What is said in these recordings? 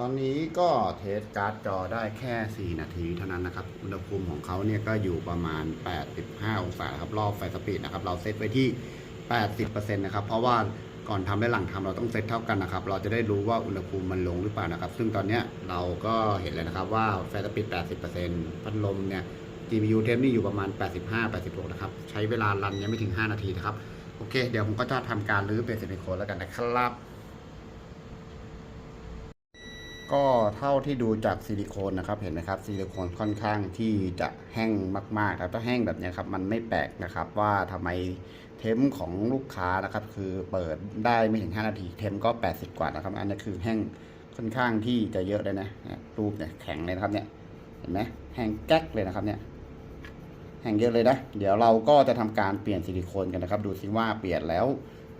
ตอนนี้ก็เทสการ์ดจอได้แค่ 4 นาทีเท่านั้นนะครับ อุณหภูมิของเขาเนี่ยก็อยู่ประมาณ 85 องศาครับ รอบไฟสปีดนะครับ เราเซตไว้ที่ 80%นะครับ เพราะว่าก่อนทำและหลังทำเราต้องเซตเท่ากันนะครับ เราจะได้รู้ว่าอุณหภูมิมันลงหรือเปล่านะครับ ซึ่งตอนนี้เราก็เห็นเลยนะครับว่าไฟสปีด 80%พัดลมเนี่ย GPU เทมนี่อยู่ประมาณ 85 86 นะครับ ใช้เวลารันยังไม่ถึง 5 นาทีนะครับ โอเค เดี๋ยวผมก็จะทำการรื้อเป็นซิลิโคนแล้วกันนะครับ ก็เท่าที่ดูจากซิลิโคนนะครับ เห็นไหมครับซิลิโคนค่อนข้างที่จะแห้งมากๆครับถ้าแห้งแบบนี้ครับมันไม่แปลกนะครับว่าทำไมเทมของลูกค้านะครับ คือเปิดได้ไม่ถึง 5 นาทีเทมก็ 80 กว่านะครับ อันนี้คือแห้งค่อนข้างที่จะเยอะเลยนะเนี่ยรูปเนี่ยแข็งเลยนะครับเนี่ยเห็นไหมแห้งแก๊กเลยนะครับเนี่ยแห้งเยอะเลยนะเดี๋ยวเราก็จะทำการเปลี่ยนซิลิโคนกันนะครับ ดูซิว่าเปลี่ยนแล้ว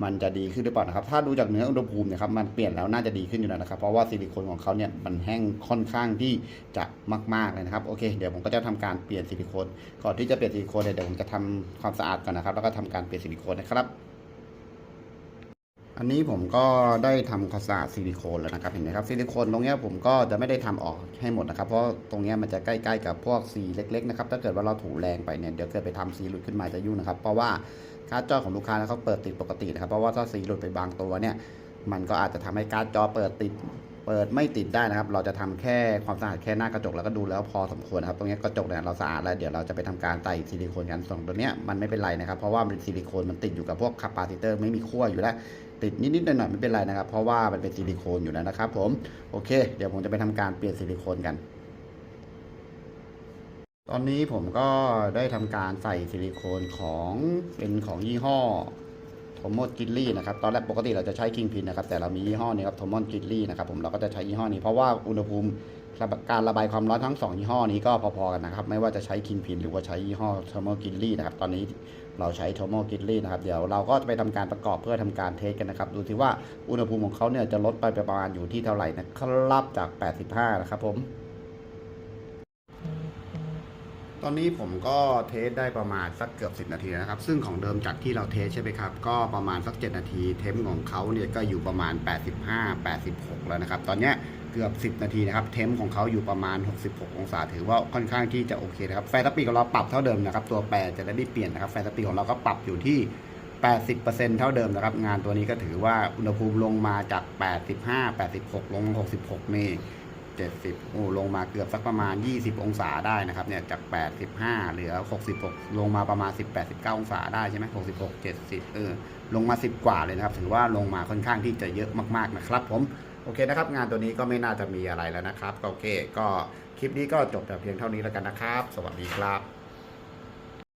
มันจะดีขึ้นหรือเปล่านะครับ ถ้าดูจากเนื้ออุณหภูมิเนี่ยครับมันเปลี่ยนแล้วน่าจะดีขึ้นอยู่แล้วนะครับ เพราะว่าซิลิโคนของเขาเนี่ยมันแห้งค่อนข้างที่จะมากๆเลยนะครับ โอเค เดี๋ยวผมก็จะทำการเปลี่ยนซิลิโคน ก่อนที่จะเปลี่ยนซิลิโคนเนี่ยเดี๋ยวผมจะทำความสะอาดก่อนนะครับ แล้วก็ทำการเปลี่ยนซิลิโคนนะครับ อันนี้ผมก็ได้ทำความสะอาดซิลิโคนแล้วนะครับเห็นไหมครับซิลิโคนตรงนี้ผมก็จะไม่ได้ทำออกให้หมดนะครับ เพราะตรงนี้มันจะใกล้ๆกับพวกสีเล็กๆนะครับถ้าเกิดว่าเราถูแรงไปเนี่ยเดี๋ยวเกิดไปทำสีหลุดขึ้นมาจะยุ่งนะครับเพราะว่าการ์ดจอของลูกค้าเขาเปิดติดปกตินะครับเพราะว่าถ้าสีหลุดไปบางตัวเนี่ยมันก็อาจจะทำให้การ์ดจอเปิดติด เปิดไม่ติดได้นะครับ เราจะทำแค่ความสะอาดแค่หน้ากระจกแล้วก็ดูแล้วพอสมควรครับ ตรงนี้กระจกเนี่ยเราสะอาดแล้วเดี๋ยวเราจะไปทำการใส่ซิลิโคนกันส่วนตัวเนี้ยมันไม่เป็นไรนะครับ เพราะว่ามันเป็นซิลิโคนมันติดอยู่กับพวกคาปาซิเตอร์ไม่มีขั้วอยู่แล้วติดนิดๆหน่อยๆไม่เป็นไรนะครับ เพราะว่ามันเป็นซิลิโคนอยู่แล้วนะครับ ผมโอเค เดี๋ยวผมจะไปทำการเปลี่ยนซิลิโคนกันตอนนี้ผมก็ได้ทำการใส่ซิลิโคนของเป็นของยี่ห้อ โทมอนกิลลี่นะครับตอนแรกปกติเราจะใช้คิงพินนะครับแต่เรามียี่ห้อนี้ครับโทมอนกิลลี่นะครับผมเราก็จะใช้ยี่ห้อนี้เพราะว่าอุณหภูมิการระบายความร้อนทั้งสองยี่ห้อนี้ก็พอๆกันนะครับไม่ว่าจะใช้คิงพินหรือว่าใช้ยี่ห้อโทมอนกิลลี่นะครับตอนนี้เราใช้โทมอนกิลลี่นะครับเดี๋ยวเราก็จะไปทำการประกอบเพื่อทำการเทสกันนะครับ ดูสิว่าอุณหภูมิของเขาเนี่ยจะลดไปประมาณอยู่ที่เท่าไหร่นะครับจาก 85 นะครับผม อนนี้ผมก็เทสได้ประมาณสักเกือบ 10 นาทีนะครับ ซึ่งของเดิมจากที่เราเทสใช่ไหมครับ ก็ประมาณสัก 7 นาที เทมของเขาเนี่ยก็อยู่ประมาณ 85 86 แล้วนะครับ ตอนเนี้ยเกือบ 10 นาทีนะครับ เทมของเขาอยู่ประมาณ 66 องศา ถือว่าค่อนข้างที่จะโอเคนะครับ ไฟสปีของเราปรับเท่าเดิมนะครับ ตัวแปรจะได้ไม่เปลี่ยนนะครับ ไฟสปีของเราก็ปรับอยู่ที่ 80%เท่าเดิมนะครับ งานตัวนี้ก็ถือว่าอุณหภูมิลงมาจาก 85 86 ลง 66 นี่ 70โอ้ลงมาเกือบสักประมาณ 20 องศาได้นะครับเนี่ยจาก 85 เหลือ 66 ลงมาประมาณ 18 19 องศาได้ใช่ไหม66 70เออลงมา 10 กว่าเลยนะครับ ถือว่าลงมาค่อนข้างที่จะเยอะมากๆนะครับ ผมโอเคนะครับ งานตัวนี้ก็ไม่น่าจะมีอะไรแล้วนะครับก็โอเค ก็คลิปนี้ก็จบแต่เพียงเท่านี้แล้วกันนะครับ สวัสดีครับ